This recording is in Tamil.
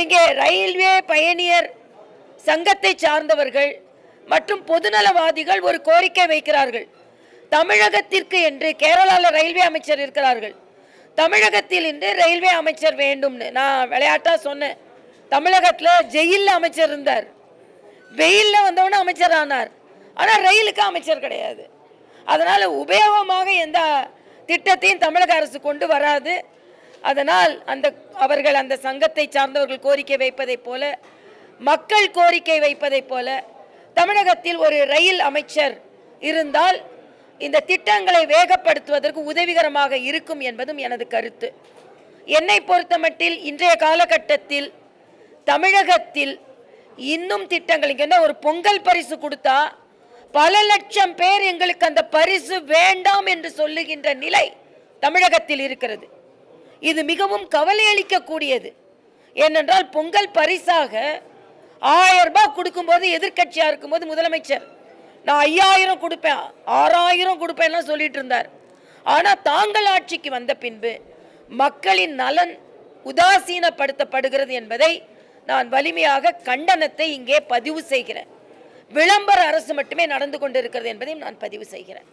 இங்கே ரயில்வே பயணியர் சங்கத்தை சார்ந்தவர்கள் மற்றும் பொதுநலவாதிகள் ஒரு கோரிக்கை வைக்கிறார்கள். தமிழகத்திற்கு என்று கேரளாவில் ரயில்வே அமைச்சர் இருக்கிறார்கள். தமிழகத்தில் இன்று ரயில்வே அமைச்சர் வேண்டும்னு நான் விளையாட்டாக சொன்னேன். தமிழகத்தில் ஜெயிலில் அமைச்சர் இருந்தார். வெயிலில் வந்தவொடனே அமைச்சர் ஆனார். ஆனால் ரயிலுக்கு அமைச்சர் கிடையாது. அதனால் உபயோகமாக எந்த திட்டத்தையும் தமிழக அரசு கொண்டு வராது. அதனால் அந்த அவர்கள் அந்த சங்கத்தை சார்ந்தவர்கள் கோரிக்கை வைப்பதைப் போல மக்கள் கோரிக்கை வைப்பதைப் போல தமிழகத்தில் ஒரு ரயில் அமைச்சர் இருந்தால் இந்த திட்டங்களை வேகப்படுத்துவதற்கு உதவிகரமாக இருக்கும் என்பதும் எனது கருத்து. என்னை பொறுத்தமட்டில் இன்றைய காலகட்டத்தில் தமிழகத்தில் இன்னும் திட்டங்கள் இங்கே என்ன ஒரு பொங்கல் பரிசு கொடுத்தா பல லட்சம் பேர் எங்களுக்கு அந்த பரிசு வேண்டாம் என்று சொல்லுகின்ற நிலை தமிழகத்தில் இருக்கிறது. இது மிகவும் கவலை அளிக்கக்கூடியது. ஏனென்றால் பொங்கல் பரிசாக ஆயிரம் ரூபாய் கொடுக்கும்போது எதிர்க்கட்சியாக இருக்கும்போது முதலமைச்சர் நான் ஐயாயிரம் கொடுப்பேன் ஆறாயிரம் கொடுப்பேன்லாம் சொல்லிட்டு இருந்தார். ஆனால் தாங்கள் ஆட்சிக்கு வந்த பின்பு மக்களின் நலன் உதாசீனப்படுத்தப்படுகிறது என்பதை நான் வலிமையாக கண்டனத்தை இங்கே பதிவு செய்கிறேன். விளம்பர அரசு மட்டுமே நடந்து கொண்டிருக்கிறது என்பதையும் நான் பதிவு செய்கிறேன்.